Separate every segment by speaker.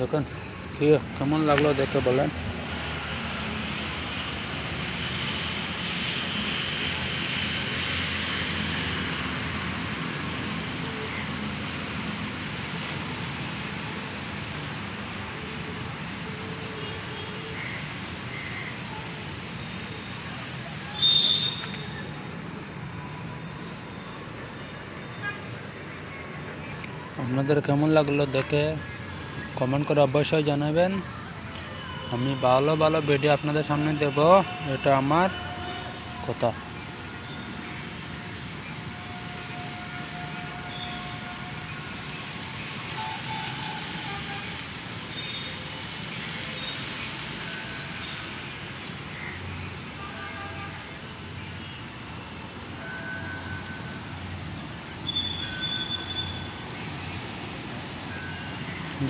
Speaker 1: দেখুন কি কেমন লাগল দেখে বলেন। আপনাদের কেমন লাগল দেখে কমেন্ট করে অবশ্যই জানাবেন। আমি ভালো ভালো ভিডিও আপনাদের সামনে দেব। এটা আমার কথা।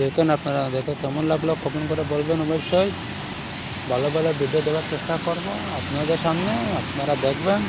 Speaker 1: দেখুন আপনারা দেখে কেমন লাগল, কমেন্ট করে বলবেন অবশ্যই। ভালো ভালো ভিডিও দেওয়ার চেষ্টা করব। আপনাদের সামনে আপনারা দেখবেন।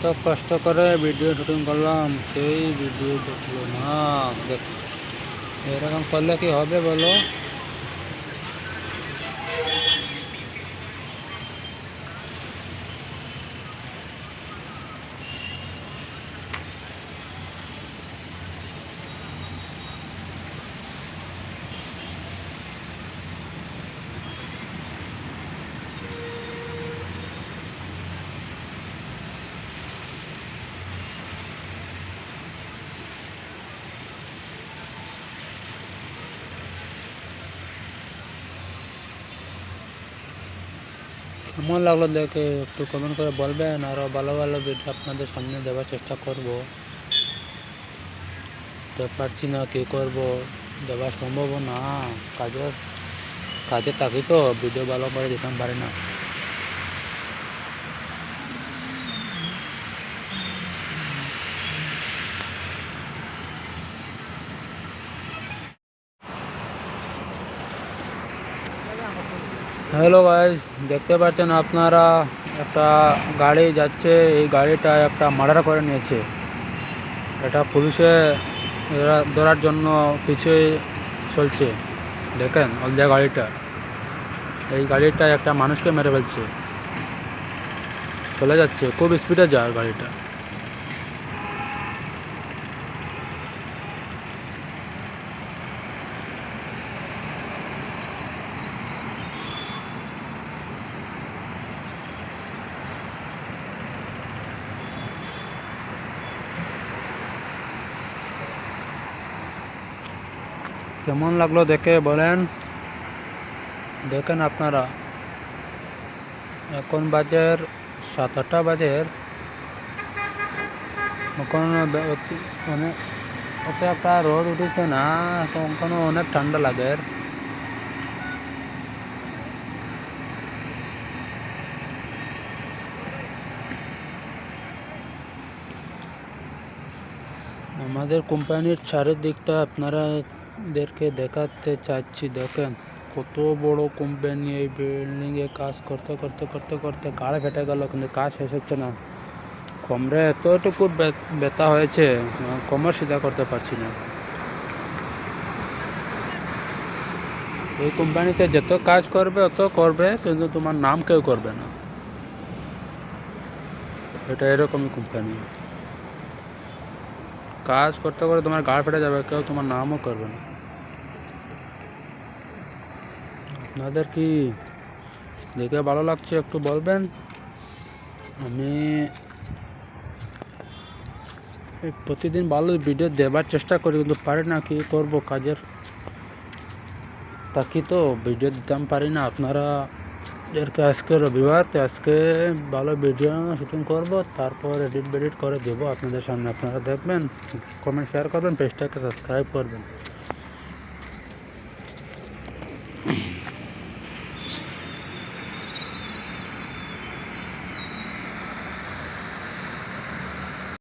Speaker 1: এত কষ্ট করে ভিডিও শুটিং করলাম, সেই ভিডিও দেখল না। দেখ, এরকম করলে কি হবে বলো? কেমন লাগল দেখে একটু কমেন্ট করে বলবেন আরও ভালো ভালো ভিডিও আপনাদের সামনে দেওয়ার চেষ্টা করব। তো পারছি না, কী করব? দেওয়া সম্ভব না। কাজের কাজে থাকি তো ভিডিও ভালো করে দেখতে পারি না। হ্যালো গাইস দেখতে পাচ্ছেন আপনারা একটা গাড়ি যাচ্ছে, এই গাড়িটা একটা মার্ডার করে নিয়েছে। এটা পুলিশে ধরার জন্য পিছিয়ে চলছে। দেখেন অলদা গাড়িটা। এই গাড়িটা একটা মানুষকে মেরে ফেলছে। চলে যাচ্ছে, খুব স্পিডে যায় গাড়িটা। কেমন লাগল দেখে বলেন। দেখেন আপনারা, এখন বাজের সাত আটটা বাজের অনেক ওতে একটা রোদ উঠেছে না তখন অনেক ঠান্ডা লাগে। আমাদের কোম্পানির চারিদিকটা আপনারাদেরকে দেখাতে চাচ্ছি, দেখেন। কত বড় কোম্পানি এই বিল্ডিংয়ে কাজ করতে করতে করতে করতে গাড় ফেটে গেল, কিন্তু কাজ শেষ হচ্ছে না। কমরে এতটুকু ব্যথা হয়েছে কোমর সিধা করতে পারছি না। এই কোম্পানিতে যত কাজ করবে, অত করবে, কিন্তু তোমার নাম কেউ করবে না। এটা এরকমই কোম্পানি কাজ করতে করে তোমার গাড় ফেটে যাবে, কেউ তোমার নামও করবে না। আপনাদের কি দেখে ভালো লাগছে একটু বলবেন? আমি প্রতিদিন ভালো ভিডিও দেবার চেষ্টা করি, কিন্তু পারি না, কি করব কাজের? তাকি তো ভিডিও দিতাম পারি না। আপনারা এরকে আজকে রবিবার, তো আজকে ভালো ভিডিও শুটিং করব, তারপর এডিট বেডিট করে দেবো আপনাদের সামনে। আপনারা দেখবেন কমেন্ট শেয়ার করবেন পেজটাকে সাবস্ক্রাইব করবেন।